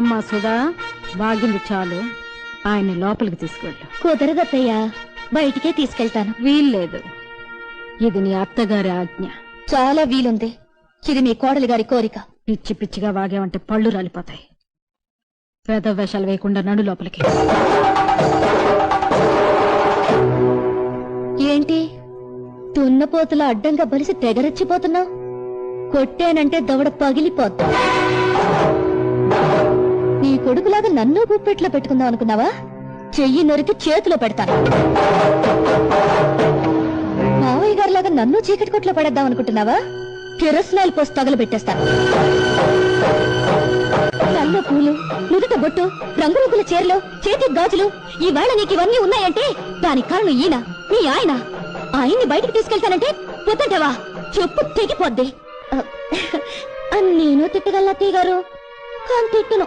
అమ్మా సుధా వాగింది చాలు. ఆయన లోపలికి తీసుకెళ్ళు కుదరదత్తయ్యా బయటికే తీసుకెళ్తాను. వీల్లేదు. ఇది నీ అత్తగారి ఆజ్ఞ. చాలా వీలుంది. ఇది మీ కోడలి గారి కోరిక. పిచ్చి పిచ్చిగా వాగావంటే పళ్ళు రాలిపోతాయి. పేద వేషాలు వేయకుండా నడు లోపలికి. ఏంటి? తున్నపోతుల అడ్డంగా బలిసి తెగరెచ్చిపోతున్నావు కొట్టానంటే దవడ పగిలిపోద్ది. నీ కొడుకులాగా నన్ను గుప్పెట్లో పెట్టుకుందాం అనుకున్నావా? చెయ్యి నొరికి చేతిలో పెడతాను మావయ్య గారిలాగా నన్ను చీకటి కొట్లో పడేద్దాం అనుకుంటున్నావా? కిరసనాలు పోసి తగలబెట్టేస్తాను నల్ల పూలు నుదుట బొట్టు రంగురంగుల చీరలు చేతి గాజులు ఈవేళ నీకు ఇవన్నీ ఉన్నాయంటే దానికి కారణం ఈయన మీ ఆయన. ఆయన్ని బయటికి తీసుకెళ్తానంటే పొద్దంటవా చెప్పు తెగిపోద్ది. నేను తిట్టగల అత్తయ్య గారు. కానీ తిట్టును.